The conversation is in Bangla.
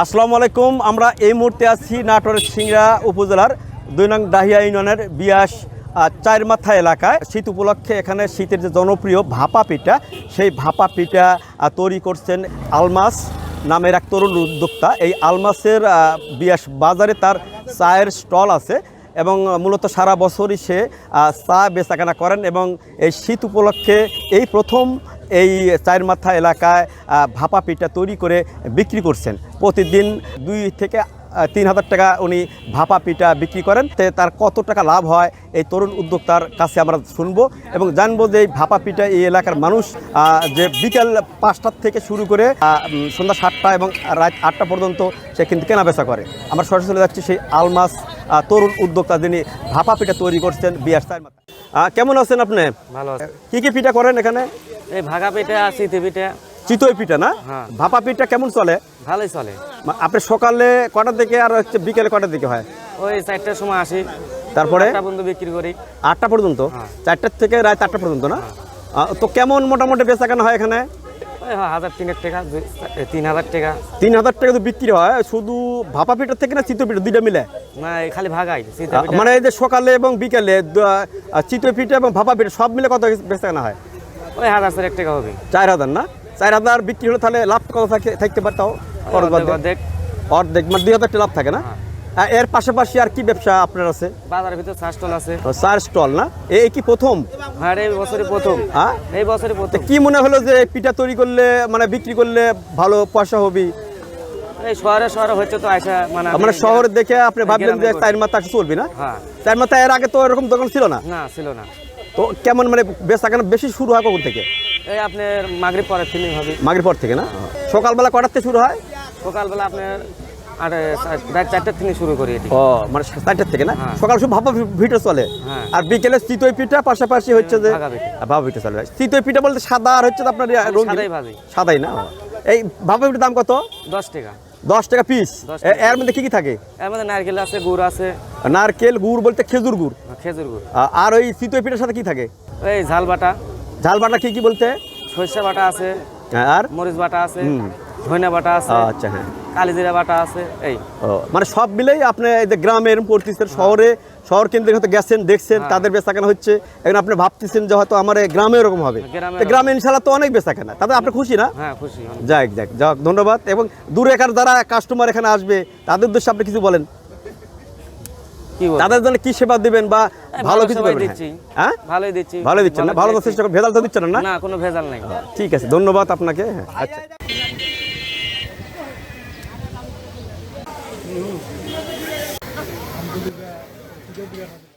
আসসালামু আলাইকুম, আমরা এই মুহূর্তে আছি নাটোরের সিংড়া উপজেলার দুই নং ডাহিয়া ইউনিয়নের বিয়াস চারমাথা এলাকায়। শীত উপলক্ষে এখানে শীতের যে জনপ্রিয় ভাপা পিঠা, সেই ভাপা পিঠা তৈরি করছেন আলমাস নামের এক তরুণ উদ্যোক্তা। এই আলমাসের বিয়াস বাজারে তার চায়ের স্টল আছে এবং মূলত সারা বছরই সে চা বেচাকেনা করেন এবং এই শীত উপলক্ষে এই প্রথম এই চারমাথা এলাকায় ভাপা পিঠা তৈরি করে বিক্রি করছেন। প্রতিদিন দুই থেকে তিন হাজার টাকা উনি ভাপা পিঠা বিক্রি করেন। তার কত টাকা লাভ হয় এই তরুণ উদ্যোক্তার কাছে আমরা শুনব এবং জানব যে এই ভাপা পিঠা এই এলাকার মানুষ যে বিকেল পাঁচটার থেকে শুরু করে সন্ধ্যা সাতটা এবং রাত আটটা পর্যন্ত সে কিন্তু কেনাবেচা করে। আমরা সরাসরি যাচ্ছি সেই আলমাস তরুণ উদ্যোক্তা যিনি ভাপা পিঠা তৈরি করছেন বিয়ার আহ, কেমন আছেন আপনি? ভালো কি কি পিঠা করেন এখানে? এই ভাগা পিঠা শীতে পিঠা। চিতই পিঠা না? হ্যাঁ। ভাপা পিঠা কেমন চলে? ভালোই চলে। আপনি সকালে কটার দিকে আর হচ্ছে বিকেলে কটার দিকে হয়? ওই চারটার সময় আসি। তারপরে? বিক্রি করি। আটটা পর্যন্ত? হ্যাঁ। চারটার থেকে রাত আটটা পর্যন্ত না? আহ, তো কেমন মোটামুটি বেচা কেনা হয় এখানে? হয় হাজার তিনের টাকা তিন হাজার টাকা। তিন হাজার টাকা তো বিক্রি হয় শুধু ভাপা পিঠার থেকে না চিতই পিঠা দুইটা মিলে? না খালি ভাগাই মানে এই যে সকালে এবং বিকেলে চিতই পিঠা এবং ভাপা পিঠা সব মিলে কত বেচা কেনা হয় ওই হাজার চারেক টাকা হবে। চার হাজার না? চার হাজার বিক্রি হলে তাহলে লাভ কত থাকে- থাকতে পারতাও খরচ অর্ধেক অর্ধেক। মানে দুই হাজার লাভ থাকে না? হ্যাঁ। এর পাশাপাশি আর কি ব্যবসা আপনার আছে? বাজারের ভিতর চা স্টল আছে। চার স্টল না? এই কি প্রথম? হ্যাঁ এই বছরে প্রথম। হ্যাঁ এই বছরে প্রথম। কি মনে হলো যে পিঠা তৈরি করলে মানে বিক্রি করলে ভালো পয়সা হবে? এই শহরে শহরে হচ্ছে তো আইসা মানে মানে শহরে দেখে আপনি ভাবলেন যে চার মাথা চলবে না? হ্যাঁ। চার মাথা এর আগে তো এরকম দোকান ছিল না? না ছিল না। তো কেমন মানে বেচা বেশি শুরু হয় কখন থেকে? এই আপনার মাগরিব পরে ফিলিং হবে। মাগের পর থেকে না? সকালবেলা কটার থেকে শুরু হয়? সকালবেলা আপনার আট রাত চারটার থেকে শুরু করি এটি। ও মানে চারটার থেকে না? হ্যাঁ। সকাল ভাপা চলে। আর বিকেলে চিতই পিঠা পাশাপাশি হচ্ছে যে ভাপা পিঠা। চলে। চিতই পিঠা বলতে সাদা আর হচ্ছে আপনার সাদাই ভাজি। সাদাই না? এই ভাপা পিঠার দাম কত? দশ টাকা। দশ টাকা পিস এর মধ্যে কি কি থাকে? এর মধ্যে নারকেল আছে গুড় আছে। নারকেল গুড় বলতে খেজুর গুড়। খেজুর গুড়। আর ওই চিতই পিঠার সাথে কি থাকে? এই ঝাল বাটা। ঝাল বাটা কি কি বলতে? সরিষা বাটা আছে হ্যাঁ, আর? মরিচ বাটা আছে। ধনিয়া বাটা আছে আচ্ছা হ্যাঁ। কালিজিরা বাটা আছে এই। মানে সব মিলেই আপনি এই যে গ্রামের পড়তেছেন শহরে শহর কেন্দ্রে হয়তো গেছেন দেখছেন হ্যাঁ। তাদের বেচা কেনা হচ্ছে এখন আপনি ভাবতেছেন যে হয়তো আমার গ্রামে এরকম হবে। গ্রামে তো ইনশাল্লাহ তো অনেক বেচা কেনা। তাতে আপনি খুশি না? হ্যাঁ খুশি যাক যাক যাক ধন্যবাদ। এবং দূরে একার যারা কাস্টমার এখানে আসবে তাদের উদ্দেশ্যে আপনি কিছু বলেন। তাদের জন্য কি সেবা দিবেন বা ভালো কিছু দিচ্ছি। হ্যাঁ? ভালোই দিচ্ছি। ভালো দিচ্ছেন না? ভালো চেষ্টা ভেজাল তো দিচ্ছেন না? না কোনো ভেজাল নাই। ঠিক আছে ধন্যবাদ আপনাকে। হ্যাঁ, আচ্ছা